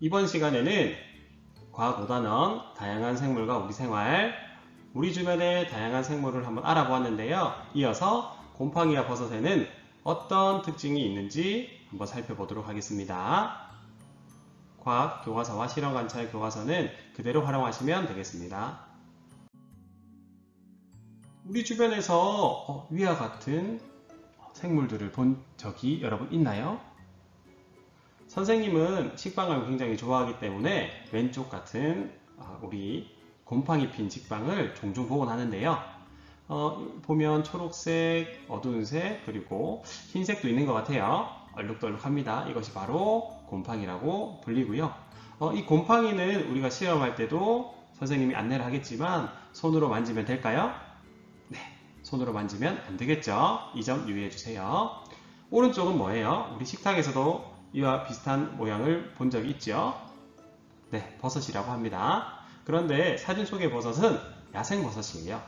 이번 시간에는 과학 5단원 다양한 생물과 우리 생활 우리 주변의 다양한 생물을 한번 알아보았는데요. 이어서 곰팡이와 버섯에는 어떤 특징이 있는지 한번 살펴보도록 하겠습니다. 과학 교과서와 실험 관찰 교과서는 그대로 활용하시면 되겠습니다. 우리 주변에서 어, 위와 같은 생물들을 본 적이 여러분 있나요? 선생님은 식빵을 굉장히 좋아하기 때문에 왼쪽 같은 아, 우리 곰팡이 핀 식빵을 종종 보곤 하는데요. 어, 보면 초록색, 어두운 색, 그리고 흰색도 있는 것 같아요. 얼룩덜룩합니다. 이것이 바로 곰팡이라고 불리고요. 어, 이 곰팡이는 우리가 시험할 때도 선생님이 안내를 하겠지만 손으로 만지면 될까요? 네, 손으로 만지면 안 되겠죠. 이 점 유의해 주세요. 오른쪽은 뭐예요? 우리 식탁에서도 이와 비슷한 모양을 본 적이 있죠? 네, 버섯이라고 합니다. 그런데 사진 속의 버섯은 야생 버섯이에요.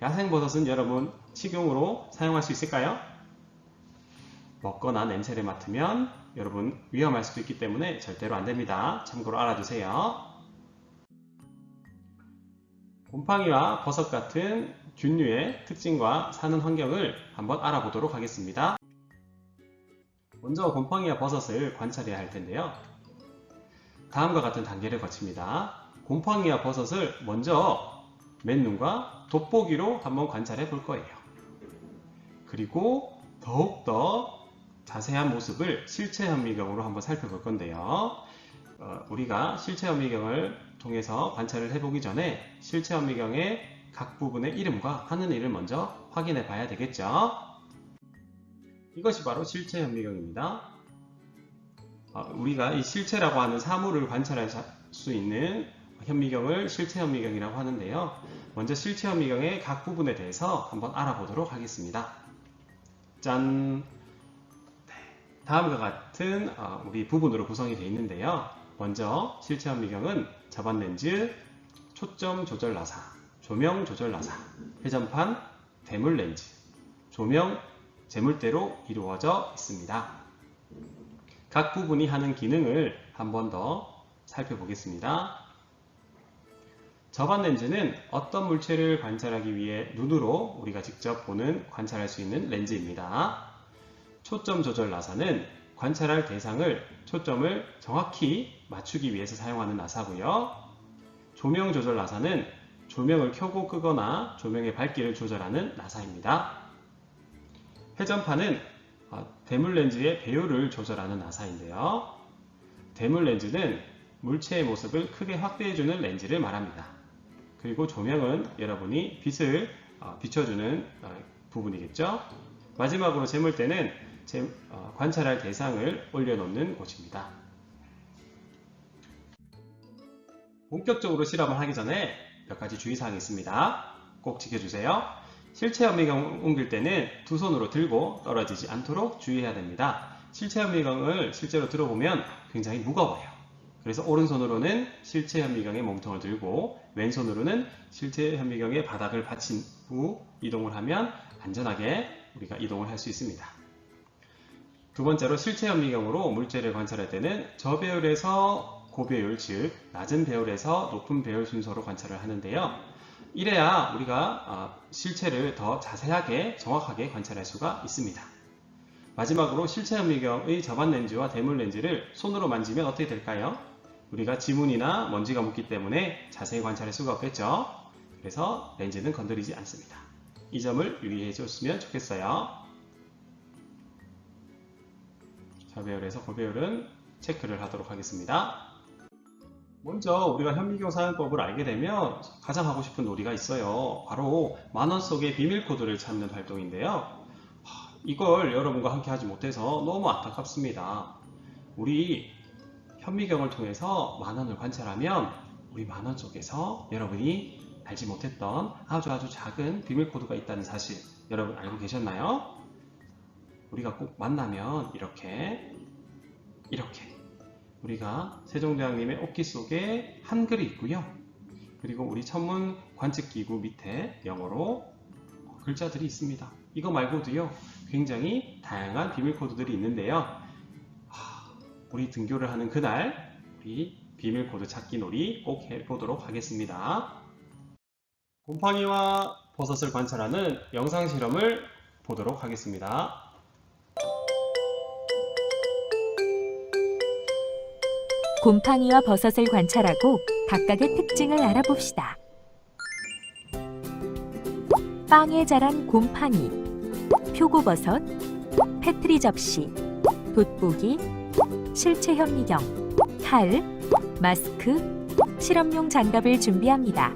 야생 버섯은 여러분 식용으로 사용할 수 있을까요? 먹거나 냄새를 맡으면 여러분 위험할 수도 있기 때문에 절대로 안 됩니다. 참고로 알아두세요. 곰팡이와 버섯 같은 균류의 특징과 사는 환경을 한번 알아보도록 하겠습니다. 먼저 곰팡이와 버섯을 관찰해야 할 텐데요. 다음과 같은 단계를 거칩니다. 곰팡이와 버섯을 먼저 맨눈과 돋보기로 한번 관찰해 볼 거예요. 그리고 더욱더 자세한 모습을 실체 현미경으로 한번 살펴볼 건데요. 어, 우리가 실체 현미경을 통해서 관찰을 해보기 전에 실체 현미경의 각 부분의 이름과 하는 일을 먼저 확인해 봐야 되겠죠. 이것이 바로 실체 현미경입니다. 어, 우리가 이 실체라고 하는 사물을 관찰할 수 있는 현미경을 실체 현미경이라고 하는데요. 먼저 실체 현미경의 각 부분에 대해서 한번 알아보도록 하겠습니다. 짠! 네, 다음과 같은 어, 우리 부분으로 구성이 되어 있는데요. 먼저 실체 현미경은 자반 렌즈, 초점 조절 나사, 조명 조절 나사, 회전판, 대물 렌즈, 조명, 재물대로 이루어져 있습니다. 각 부분이 하는 기능을 한 번 더 살펴보겠습니다. 저반 렌즈는 어떤 물체를 관찰하기 위해 눈으로 우리가 직접 보는 관찰할 수 있는 렌즈입니다. 초점 조절 나사는 관찰할 대상을 초점을 정확히 맞추기 위해서 사용하는 나사고요. 조명 조절 나사는 조명을 켜고 끄거나 조명의 밝기를 조절하는 나사입니다. 회전판은 대물 렌즈의 배율을 조절하는 나사인데요. 대물 렌즈는 물체의 모습을 크게 확대해주는 렌즈를 말합니다. 그리고 조명은 여러분이 빛을 비춰주는 부분이겠죠. 마지막으로 재물대는 관찰할 대상을 올려놓는 곳입니다. 본격적으로 실험을 하기 전에 몇 가지 주의사항이 있습니다. 꼭 지켜주세요. 실체 현미경 옮길 때는 두 손으로 들고 떨어지지 않도록 주의해야 됩니다. 실체 현미경을 실제로 들어보면 굉장히 무거워요. 그래서 오른손으로는 실체 현미경의 몸통을 들고 왼손으로는 실체 현미경의 바닥을 받친 후 이동을 하면 안전하게 우리가 이동을 할 수 있습니다. 두 번째로 실체 현미경으로 물체를 관찰할 때는 저배율에서 고배율, 즉 낮은 배율에서 높은 배율 순서로 관찰을 하는데요. 이래야 우리가 실체를 더 자세하게 정확하게 관찰할 수가 있습니다. 마지막으로 실체 현미경의 저반 렌즈와 대물 렌즈를 손으로 만지면 어떻게 될까요? 우리가 지문이나 먼지가 묻기 때문에 자세히 관찰할 수가 없겠죠. 그래서 렌즈는 건드리지 않습니다. 이 점을 유의해 줬으면 좋겠어요. 저배율에서 고배율은 체크를 하도록 하겠습니다. 먼저 우리가 현미경 사용법을 알게 되면 가장 하고 싶은 놀이가 있어요. 바로 만원 속의 비밀 코드를 찾는 활동인데요. 이걸 여러분과 함께 하지 못해서 너무 안타깝습니다. 우리 현미경을 통해서 만원을 관찰하면 우리 만원 속에서 여러분이 알지 못했던 아주 아주 작은 비밀 코드가 있다는 사실 여러분 알고 계셨나요? 우리가 꼭 만나면 이렇게 이렇게 우리가 세종대왕님의 옷기 속에 한글이 있고요. 그리고 우리 천문 관측기구 밑에 영어로 글자들이 있습니다. 이거 말고도요. 굉장히 다양한 비밀 코드들이 있는데요. 우리 등교를 하는 그날 우리 비밀 코드 찾기 놀이 꼭 해보도록 하겠습니다. 곰팡이와 버섯을 관찰하는 영상 실험을 보도록 하겠습니다. 곰팡이와 버섯을 관찰하고 각각의 특징을 알아봅시다. 빵에 자란 곰팡이, 표고버섯, 패트리 접시, 돋보기, 실체 현미경, 칼, 마스크, 실험용 장갑을 준비합니다.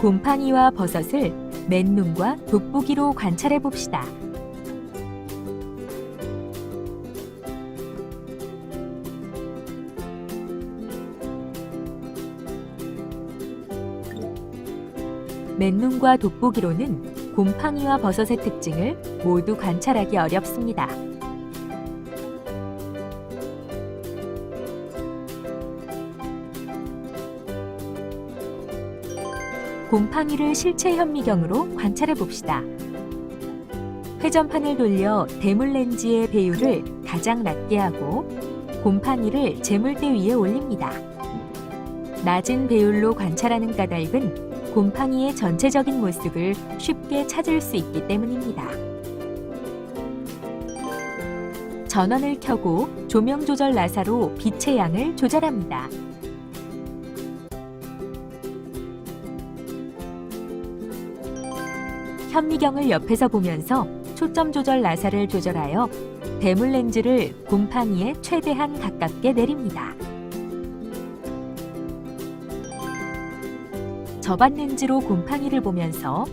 곰팡이와 버섯을 맨눈과 돋보기로 관찰해 봅시다. 맨눈과 돋보기로는 곰팡이와 버섯의 특징을 모두 관찰하기 어렵습니다. 곰팡이를 실체 현미경으로 관찰해 봅시다. 회전판을 돌려 대물 렌즈의 배율을 가장 낮게 하고 곰팡이를 재물대 위에 올립니다. 낮은 배율로 관찰하는 까닭은 곰팡이의 전체적인 모습을 쉽게 찾을 수 있기 때문입니다. 전원을 켜고 조명 조절 나사로 빛의 양을 조절합니다. 현미경을 옆에서 보면서 초점 조절 나사를 조절하여 대물 렌즈를 곰팡이에 최대한 가깝게 내립니다. 저반 렌즈로 곰팡이를 보면서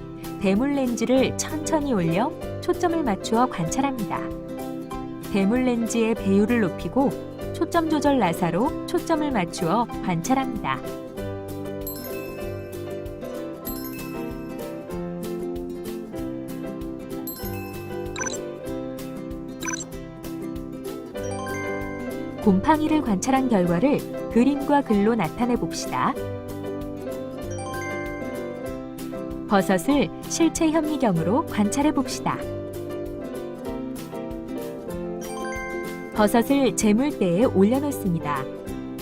대물 렌즈를 천천히 올려 초점을 맞추어 관찰합니다. 대물 렌즈의 배율을 높이고 초점 조절 나사로 초점을 맞추어 관찰합니다. 곰팡이를 관찰한 결과를 그림과 글로 나타내 봅시다. 버섯을 실체 현미경으로 관찰해 봅시다. 버섯을 재물대에 올려놓습니다.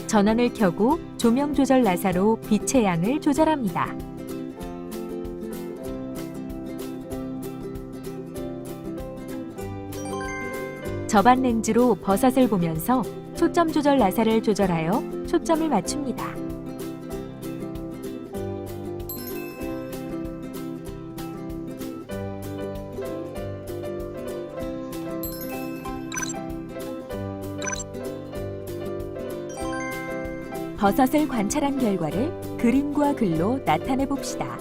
전원을 켜고 조명 조절 나사로 빛의 양을 조절합니다. 저반 렌즈로 버섯을 보면서 초점 조절 나사를 조절하여 초점을 맞춥니다. 버섯을 관찰한 결과를 그림과 글로 나타내 봅시다.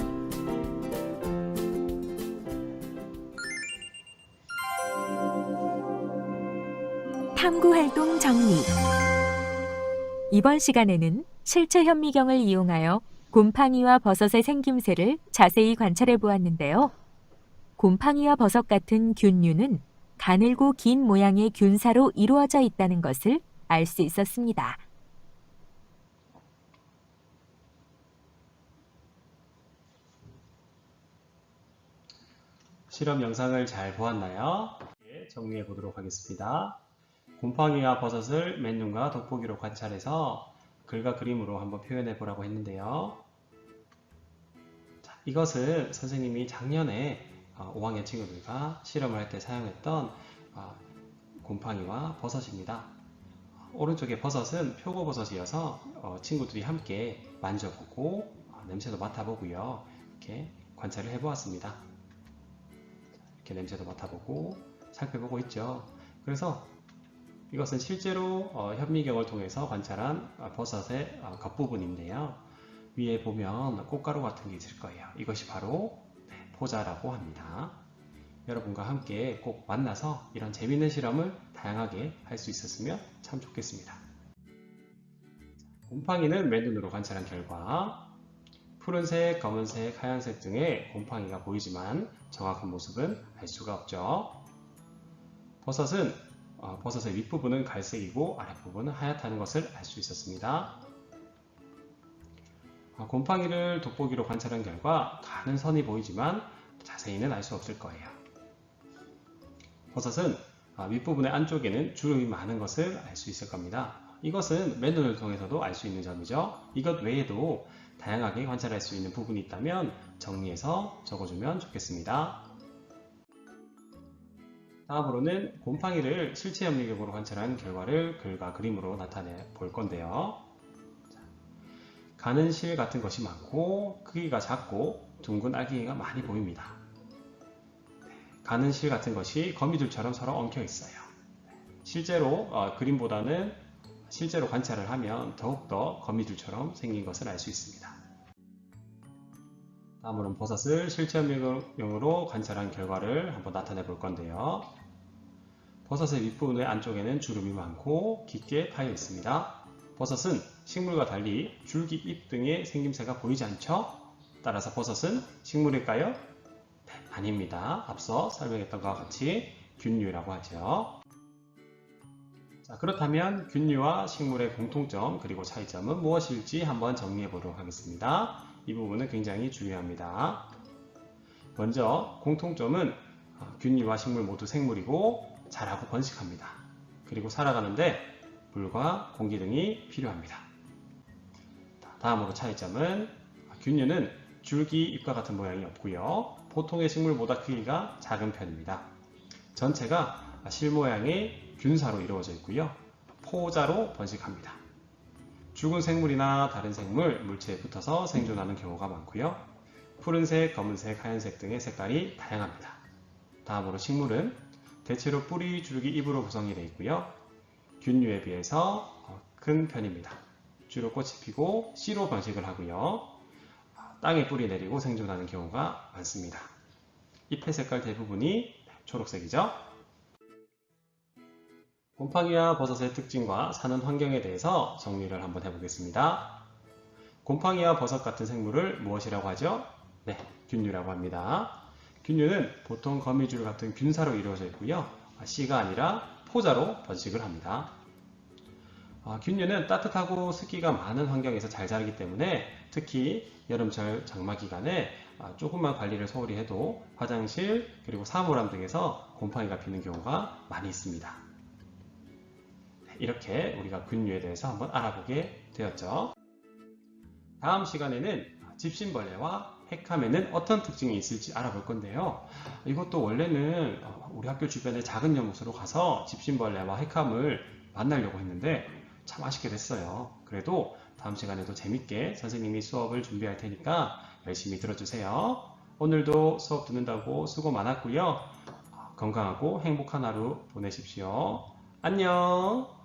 탐구 활동 정리. 이번 시간에는 실체 현미경을 이용하여 곰팡이와 버섯의 생김새를 자세히 관찰해 보았는데요. 곰팡이와 버섯 같은 균류는 가늘고 긴 모양의 균사로 이루어져 있다는 것을 알 수 있었습니다. 실험 영상을 잘 보았나요? 예, 정리해 보도록 하겠습니다. 곰팡이와 버섯을 맨눈과 돋보기로 관찰해서 글과 그림으로 한번 표현해 보라고 했는데요. 자, 이것은 선생님이 작년에 어, 5학년 친구들과 실험을 할 때 사용했던 어, 곰팡이와 버섯입니다. 오른쪽에 버섯은 표고버섯이어서 어, 친구들이 함께 만져보고 어, 냄새도 맡아보고요. 이렇게 관찰을 해보았습니다. 이렇게 냄새도 맡아보고 살펴보고 있죠. 그래서 이것은 실제로 어, 현미경을 통해서 관찰한 어, 버섯의 어, 겉부분인데요. 위에 보면 꽃가루 같은 게 있을 거예요. 이것이 바로 네, 포자라고 합니다. 여러분과 함께 꼭 만나서 이런 재밌는 실험을 다양하게 할 수 있었으면 참 좋겠습니다. 곰팡이는 맨눈으로 관찰한 결과 푸른색, 검은색, 하얀색 등의 곰팡이가 보이지만 정확한 모습은 알 수가 없죠. 버섯은 어, 버섯의 윗부분은 갈색이고 아랫부분은 하얗다는 것을 알 수 있었습니다. 어, 곰팡이를 돋보기로 관찰한 결과 가는 선이 보이지만 자세히는 알 수 없을 거예요. 버섯은 아, 윗부분의 안쪽에는 주름이 많은 것을 알 수 있을 겁니다. 이것은 맨눈을 통해서도 알 수 있는 점이죠. 이것 외에도 다양하게 관찰할 수 있는 부분이 있다면 정리해서 적어주면 좋겠습니다. 다음으로는 곰팡이를 실체 염리경으로 관찰한 결과를 글과 그림으로 나타내 볼 건데요. 자, 가는 실 같은 것이 많고 크기가 작고 둥근 알갱이가 많이 보입니다. 가는 실 같은 것이 거미줄처럼 서로 엉켜 있어요. 실제로 어, 그림보다는 실제로 관찰을 하면 더욱더 거미줄처럼 생긴 것을 알 수 있습니다. 다음으로는 버섯을 실체험용으로 관찰한 결과를 한번 나타내 볼 건데요. 버섯의 윗부분의 안쪽에는 주름이 많고 깊게 파여 있습니다. 버섯은 식물과 달리 줄기, 잎 등의 생김새가 보이지 않죠? 따라서 버섯은 식물일까요? 네, 아닙니다. 앞서 설명했던 것과 같이 균류라고 하죠. 자, 그렇다면 균류와 식물의 공통점 그리고 차이점은 무엇일지 한번 정리해 보도록 하겠습니다. 이 부분은 굉장히 중요합니다. 먼저 공통점은 어, 균류와 식물 모두 생물이고 자라고 번식합니다. 그리고 살아가는데 물과 공기 등이 필요합니다. 자, 다음으로 차이점은 아, 균류는 줄기, 잎과 같은 모양이 없고요. 보통의 식물보다 크기가 작은 편입니다. 전체가 실 모양의 균사로 이루어져 있고요. 포자로 번식합니다. 죽은 생물이나 다른 생물, 물체에 붙어서 생존하는 경우가 많고요. 푸른색, 검은색, 하얀색 등의 색깔이 다양합니다. 다음으로 식물은 대체로 뿌리, 줄기, 잎으로 구성이 되어 있고요. 균류에 비해서 어, 큰 편입니다. 주로 꽃이 피고 씨로 번식을 하고요. 땅에 뿌리 내리고 생존하는 경우가 많습니다. 잎의 색깔 대부분이 초록색이죠. 곰팡이와 버섯의 특징과 사는 환경에 대해서 정리를 한번 해보겠습니다. 곰팡이와 버섯 같은 생물을 무엇이라고 하죠? 네, 균류라고 합니다. 균류는 보통 거미줄 같은 균사로 이루어져 있고요. 씨가 아니라 포자로 번식을 합니다. 아, 균류는 따뜻하고 습기가 많은 환경에서 잘 자라기 때문에 특히 여름철 장마 기간에 아, 조금만 관리를 소홀히 해도 화장실 그리고 사물함 등에서 곰팡이가 피는 경우가 많이 있습니다. 이렇게 우리가 균류에 대해서 한번 알아보게 되었죠. 다음 시간에는 집신벌레와 핵함에는 어떤 특징이 있을지 알아볼 건데요. 이것도 원래는 어, 우리 학교 주변의 작은 연구소로 가서 집신벌레와 핵함을 만나려고 했는데 참 아쉽게 됐어요. 그래도 다음 시간에도 재밌게 선생님이 수업을 준비할 테니까 열심히 들어주세요. 오늘도 수업 듣는다고 수고 많았고요. 건강하고 행복한 하루 보내십시오. 안녕!